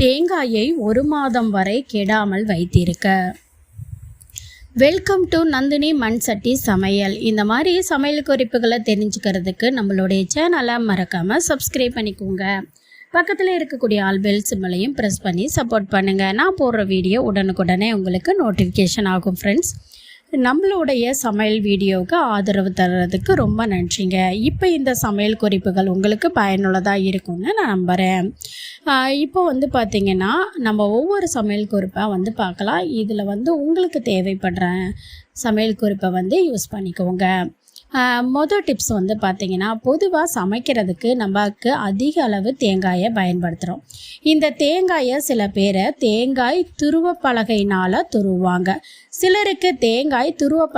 தேங்காயை ஒரு மாதம் வரை கெடாமல் வைத்திருக்க. வெல்கம் டு நந்தினி மண் சட்டி சமையல். இந்த மாதிரி சமையல் குறிப்புகளை தெரிஞ்சுக்கிறதுக்கு நம்மளுடைய சேனலை மறக்காமல் சப்ஸ்கிரைப் பண்ணிக்கோங்க. பக்கத்தில் இருக்கக்கூடிய ஆல் பெல் சிம்மலையும் ப்ரெஸ் பண்ணி சப்போர்ட் பண்ணுங்கள் நான் போடுற வீடியோ உடனுக்குடனே உங்களுக்கு நோட்டிஃபிகேஷன் ஆகும் ஃப்ரெண்ட்ஸ் நம்மளுடைய சமையல் வீடியோவுக்கு ஆதரவு தர்றதுக்கு ரொம்ப நன்றிங்க. இப்போ இந்த சமையல் குறிப்புகள் உங்களுக்கு பயனுள்ளதாக இருக்கும்னு நான் நம்புகிறேன் இப்போ வந்து பார்த்திங்கன்னா நம்ம ஒவ்வொரு சமையல் குறிப்பாக வந்து பார்க்கலாம் இதில் வந்து உங்களுக்கு தேவைப்படுற சமையல் குறிப்பை வந்து யூஸ் பண்ணிக்கோங்க. மொதல் டிப்ஸ் வந்து பார்த்திங்கன்னா பொதுவாக சமைக்கிறதுக்கு நமக்கு அதிக அளவு தேங்காயை பயன்படுத்துகிறோம் இந்த தேங்காயை சில பேரை தேங்காய் துருவ துருவாங்க சிலருக்கு தேங்காய் துருவ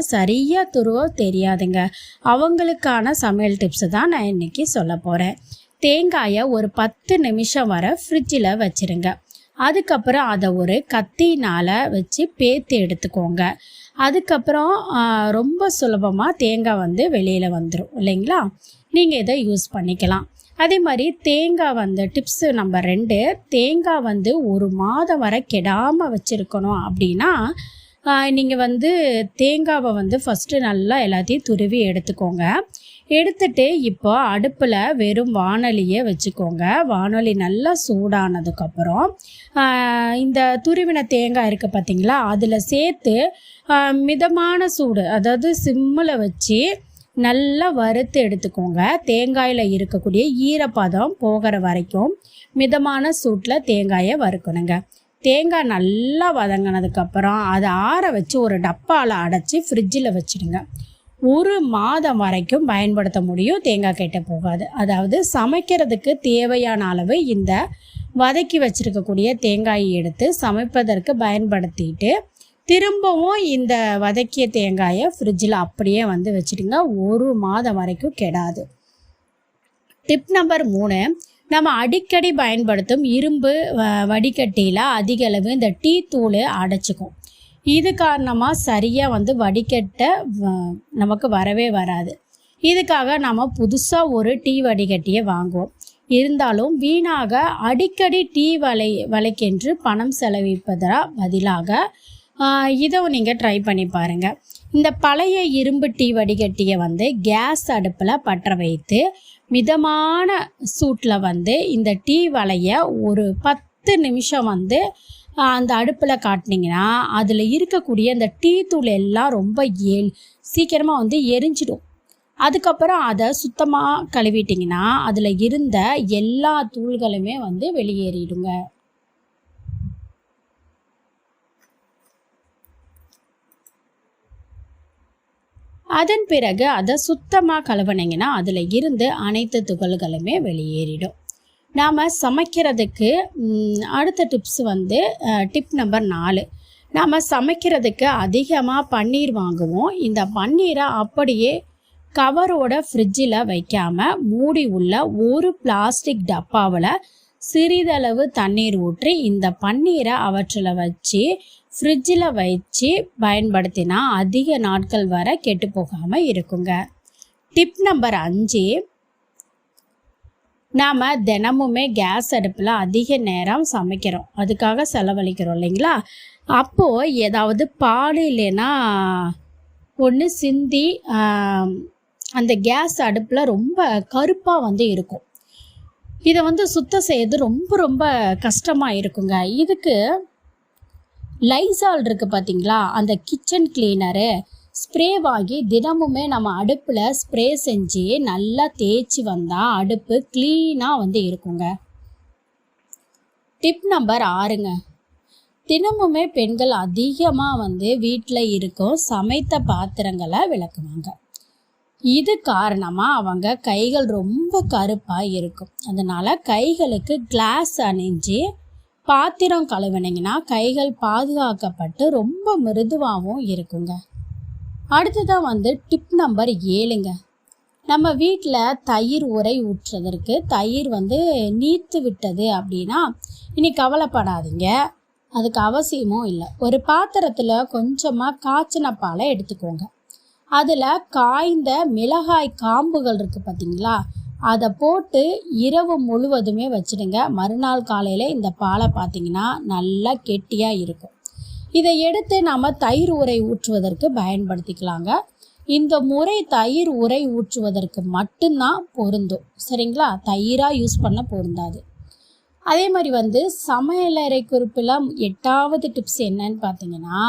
சரியாக துருவ தெரியாதுங்க. அவங்களுக்கான சமையல் டிப்ஸ் தான் நான் இன்றைக்கி சொல்ல போகிறேன் தேங்காயை ஒரு பத்து நிமிஷம் வர ஃப்ரிட்ஜில் வச்சுருங்க. அதுக்கப்புறம் அதை ஒரு கத்தினால் வச்சு பேத்து எடுத்துக்கோங்க. அதுக்கப்புறம் ரொம்ப சுலபமாக தேங்காய் வந்து வெளியில் வந்துடும் இல்லைங்களா? நீங்கள் இதை யூஸ் பண்ணிக்கலாம். அதே மாதிரி தேங்காய் வந்து டிப்ஸு நம்பர் ரெண்டு தேங்காய் வந்து ஒரு மாதம் வரை கெடாமல் வச்சுருக்கணும் அப்படின்னா நீங்கள் வந்து தேங்காவை வந்து ஃபஸ்ட்டு நல்லா எல்லாத்தையும் துருவி எடுத்துக்கோங்க. எடுத்துட்டு இப்போ அடுப்பில் வெறும் வானொலியை வச்சுக்கோங்க. வானொலி நல்லா சூடானதுக்கப்புறம் இந்த துருவின தேங்காய் இருக்குது பார்த்தீங்களா அதில் சேர்த்து மிதமான சூடு அதாவது சிம்மில் வச்சு நல்லா வறுத்து எடுத்துக்கோங்க. தேங்காயில் இருக்கக்கூடிய ஈரப்பதம் போகிற வரைக்கும் மிதமான சூட்டில் தேங்காயை வறுக்கணுங்க. தேங்காய் நல்லா வதங்கினதுக்கப்புறம் அதை ஆற வச்சு ஒரு டப்பாவில் அடைச்சி ஃப்ரிட்ஜில் வச்சுடுங்க. ஒரு மாதம் வரைக்கும் பயன்படுத்த முடியும் தேங்காய் கெட்ட போகாது. அதாவது சமைக்கிறதுக்கு தேவையான அளவு இந்த வதக்கி வச்சுருக்கக்கூடிய தேங்காயை எடுத்து சமைப்பதற்கு பயன்படுத்திட்டு திரும்பவும் இந்த வதக்கிய தேங்காயை ஃப்ரிட்ஜில் அப்படியே வந்து வச்சுடுங்க. ஒரு மாதம் வரைக்கும் கெடாது. டிப் நம்பர் மூணு நம்ம அடிக்கடி பயன்படுத்தும் இரும்பு வடிகட்டியில் அதிக அளவு இந்த டீ தூள் அடைச்சிக்கும். இது காரணமாக சரியாக வந்து வடிகட்ட நமக்கு வரவே வராது. இதுக்காக நம்ம புதுசாக ஒரு டீ வடிகட்டியை வாங்குவோம். இருந்தாலும் வீணாக அடிக்கடி டீ வலை வலைக்கென்று பணம் செலவிப்பதா பதிலாக இதை நீங்கள் ட்ரை பண்ணி பாருங்கள் இந்த பழைய இரும்பு டீ வடிகட்டியை வந்து கேஸ் அடுப்பில் பற்ற வைத்து மிதமான சூட்டில் வந்து இந்த டீ வலையை ஒரு பத்து நிமிஷம் வந்து அந்த அடுப்பில் காட்டினீங்கன்னா அதில் இருக்கக்கூடிய அந்த டீ தூள் எல்லாம் ரொம்ப ஏ சீக்கிரமாக வந்து எரிஞ்சிடும். அதுக்கப்புறம் அதை சுத்தமாக கழுவிட்டிங்கன்னா அதில் இருந்த எல்லா தூள்களுமே வந்து வெளியேறிடுங்க. அதன் பிறகு அதை சுத்தமாக கழுவுனீங்கன்னா அதில் இருந்து அனைத்து துகள்களுமே வெளியேறிடும். நாம் சமைக்கிறதுக்கு அடுத்த டிப்ஸ் வந்து டிப் நம்பர் நாலு. நாம் சமைக்கிறதுக்கு அதிகமாக பன்னீர் வாங்குவோம். இந்த பன்னீரை அப்படியே கவரோட ஃப்ரிட்ஜில் வைக்காமல் மூடி உள்ள ஒரு பிளாஸ்டிக் டப்பாவில் சிறிதளவு தண்ணீர் ஊற்றி இந்த பன்னீரை அவற்றில் வச்சு ஃப்ரிட்ஜில் வச்சு பயன்படுத்தினா அதிக நாட்கள் வர கெட்டு போகாமல் இருக்குங்க. டிப் நம்பர் அஞ்சு நாம் தினமுமே கேஸ் அடுப்பில் அதிக நேரம் சமைக்கிறோம். அதுக்காக செலவழிக்கிறோம் இல்லைங்களா? அப்போது ஏதாவது பால் இல்லைன்னா ஒன்று சிந்தி அந்த கேஸ் அடுப்பில் ரொம்ப கருப்பாக வந்து இருக்கும். இதை வந்து சுத்தம் செய்யறது ரொம்ப ரொம்ப கஷ்டமாக இருக்குங்க. இதுக்கு லைசால் இருக்குது பார்த்தீங்களா அந்த கிச்சன் கிளீனரு ஸ்ப்ரே வாங்கி தினமுமே நம்ம அடுப்பில் ஸ்ப்ரே செஞ்சு நல்லா தேய்ச்சி வந்தால் அடுப்பு க்ளீனாக வந்து இருக்குங்க. டிப் நம்பர் ஆறுங்க. தினமுமே பெண்கள் அதிகமாக வந்து வீட்டில் இருக்கும் சமைத்த பாத்திரங்களை விளக்குவாங்க. இது காரணமாக அவங்க கைகள் ரொம்ப கருப்பாக இருக்கும். அதனால் கைகளுக்கு கிளாஸ் அணிஞ்சு பாத்திரம் கழுவினீங்கன்னா கைகள் பாதுகாக்கப்பட்டு ரொம்ப மிருதுவாகவும் இருக்குங்க. அடுத்ததான் வந்து டிப் நம்பர் ஏழுங்க. நம்ம வீட்டில் தயிர் உரை ஊற்றுறதற்கு தயிர் வந்து நீத்து விட்டது அப்படின்னா இனி கவலைப்படாதீங்க. அதுக்கு அவசியமும் இல்லை. ஒரு பாத்திரத்தில் கொஞ்சமாக காய்ச்சின பாலை எடுத்துக்கோங்க. அதில் காய்ந்த மிளகாய் காம்புகள் இருக்குது பார்த்தீங்களா அதை போட்டு இரவு முழுவதுமே வச்சுடுங்க. மறுநாள் காலையில் இந்த பாலை பார்த்தீங்கன்னா நல்லா கெட்டியாக இருக்கும். இதை எடுத்து நாம் தயிர் உரை ஊற்றுவதற்கு பயன்படுத்திக்கலாங்க. இந்த முறை தயிர் உரை ஊற்றுவதற்கு மட்டும்தான் பொருந்தும். சரிங்களா? தயிராக யூஸ் பண்ண பொருந்தாது. அதே மாதிரி வந்து சமையலறை குறிப்பில் எட்டாவது டிப்ஸ் என்னன்னு பார்த்தீங்கன்னா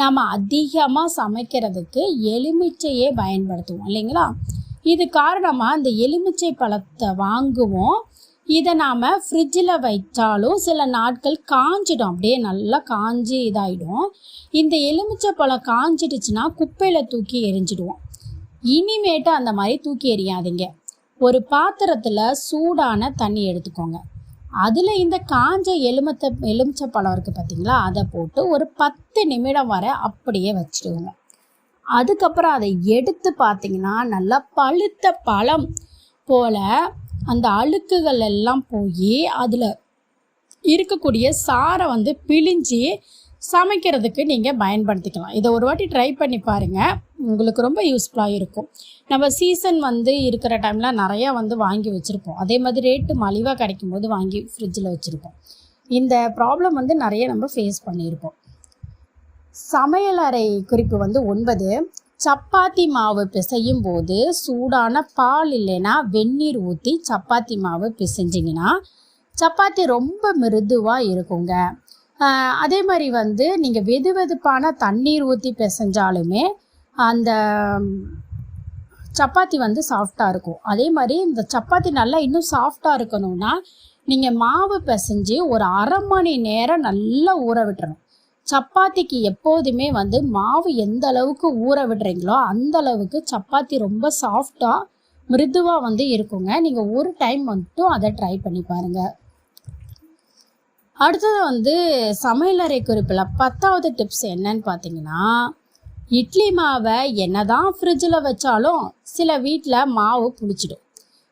நாம் அதிகமாக சமைக்கிறதுக்கு எலுமிச்சையே பயன்படுத்துவோம். இல்லைங்களா? இது காரணமாக அந்த எலுமிச்சை பழத்தை வாங்குவோம். இதை நாம் ஃப்ரிட்ஜில் வைச்சாலும் சில நாட்கள் காஞ்சிடும். அப்படியே நல்லா காஞ்சி இதாகிடும் இந்த எலுமிச்சை பழம் காஞ்சிடுச்சுன்னா குப்பையில் தூக்கி எரிஞ்சிடுவோம் இனிமேட்டு அந்த மாதிரி தூக்கி எறியாதீங்க. ஒரு பாத்திரத்தில் சூடான தண்ணி எடுத்துக்கோங்க. அதில் இந்த காஞ்ச எலுமத்தை எலுமிச்சை பழம் இருக்குது பார்த்தீங்களா அதை போட்டு ஒரு பத்து நிமிடம் வரை அப்படியே வச்சுடுவோங்க. அதுக்கப்புறம் அதை எடுத்து பார்த்தீங்கன்னா நல்லா பழுத்த பழம் போல் அந்த அழுக்குகள் எல்லாம் போய் அதில் இருக்கக்கூடிய சாரை வந்து பிழிஞ்சு சமைக்கிறதுக்கு நீங்கள் பயன்படுத்திக்கலாம். இதை ஒரு வாட்டி ட்ரை பண்ணி பாருங்கள் உங்களுக்கு ரொம்ப யூஸ்ஃபுல்லாக இருக்கும். நம்ம சீசன் வந்து இருக்கிற டைமில் நிறையா வந்து வாங்கி வச்சுருப்போம். அதே மாதிரி ரேட்டு மலிவாக கிடைக்கும் போது வாங்கி ஃப்ரிட்ஜில் வச்சுருப்போம். இந்த ப்ராப்ளம் வந்து நிறைய நம்ம ஃபேஸ் பண்ணியிருப்போம். சமையலறை குறிப்பு வந்து ஒன்பது. சப்பாத்தி மாவு பிசையும் போது சூடான பால் இல்லைன்னா வெந்நீர் ஊற்றி சப்பாத்தி மாவு பிசைஞ்சிங்கன்னா சப்பாத்தி ரொம்ப மிருதுவாக இருக்குங்க. அதே மாதிரி வந்து நீங்கள் வெது வெதுப்பான தண்ணீர் ஊற்றி பிசைஞ்சாலுமே அந்த சப்பாத்தி வந்து சாஃப்டாக இருக்கும். அதே மாதிரி இந்த சப்பாத்தி நல்லா இன்னும் சாஃப்டாக இருக்கணும்னா நீங்கள் மாவு பிசைஞ்சு ஒரு அரை மணி நேரம் நல்லா ஊற விட்டுறணும். சப்பாத்திக்கு எப்போதுமே வந்து மாவு எந்த அளவுக்கு ஊற விடுறீங்களோ அந்த அளவுக்கு சப்பாத்தி ரொம்ப சாஃப்டாக மிருதுவாக வந்து இருக்குங்க. நீங்கள் ஒரு டைம் மட்டும் அதை ட்ரை பண்ணி பாருங்கள் அடுத்தது வந்து சமையலறை குறிப்பில் பத்தாவது டிப்ஸ் என்னன்னு பார்த்தீங்கன்னா இட்லி மாவை என்ன தான் ஃப்ரிட்ஜில் வச்சாலும் சில வீட்டில் மாவு புளிச்சிடும்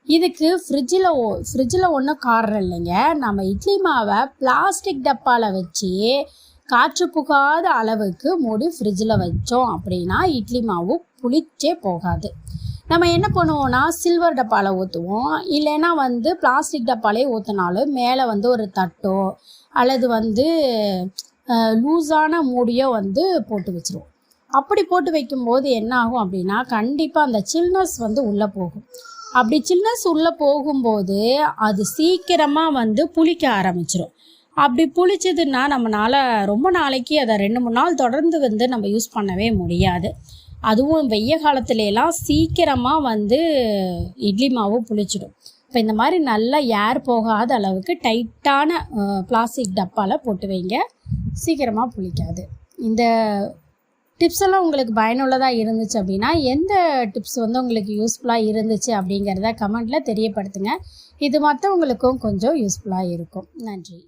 இதுக்கு ஃப்ரிட்ஜில் ஓ ஃப்ரிட்ஜில் ஒன்றும் காரணம் இல்லைங்க. நம்ம இட்லி மாவை பிளாஸ்டிக் டப்பாவில் வச்சு காற்று புகாத அளவுக்கு மூடி ஃப்ரிட்ஜில் வச்சோம் அப்படின்னா இட்லி மாவு புளிச்சே போகாது. நம்ம என்ன பண்ணுவோம்னா சில்வர் டப்பாவில் ஊற்றுவோம் இல்லைன்னா வந்து பிளாஸ்டிக் டப்பாலே ஊற்றினாலும் மேலே வந்து ஒரு தட்டோ அல்லது வந்து லூஸான மூடியோ வந்து போட்டு வச்சுருவோம். அப்படி போட்டு வைக்கும்போது என்ன ஆகும் அப்படின்னா கண்டிப்பாக அந்த சில்னஸ் வந்து உள்ளே போகும். அப்படி சில்னஸ் உள்ளே போகும்போது அது சீக்கிரமாக வந்து புளிக்க ஆரம்பிச்சிடும் அப்படி புளிச்சதுன்னா நம்மளால் ரொம்ப நாளைக்கு அதை ரெண்டு மூணு நாள் தொடர்ந்து வந்து நம்ம யூஸ் பண்ணவே முடியாது. அதுவும் வெய்ய காலத்துலலாம் சீக்கிரமாக வந்து இட்லி மாவு புளிச்சிடும். இப்போ இந்த மாதிரி நல்லா ஏர் போகாத அளவுக்கு டைட்டான பிளாஸ்டிக் டப்பாவில் போட்டு வைங்க. சீக்கிரமாக புளிக்காது. இந்த டிப்ஸ் எல்லாம் உங்களுக்கு பயனுள்ளதாக இருந்துச்சு அப்படின்னா எந்த டிப்ஸ் வந்து உங்களுக்கு யூஸ்ஃபுல்லாக இருந்துச்சு அப்படிங்கிறத கமெண்ட்டில் தெரியப்படுத்துங்க. இது மற்றவங்களுக்கும் கொஞ்சம் யூஸ்ஃபுல்லாக இருக்கும். நன்றி.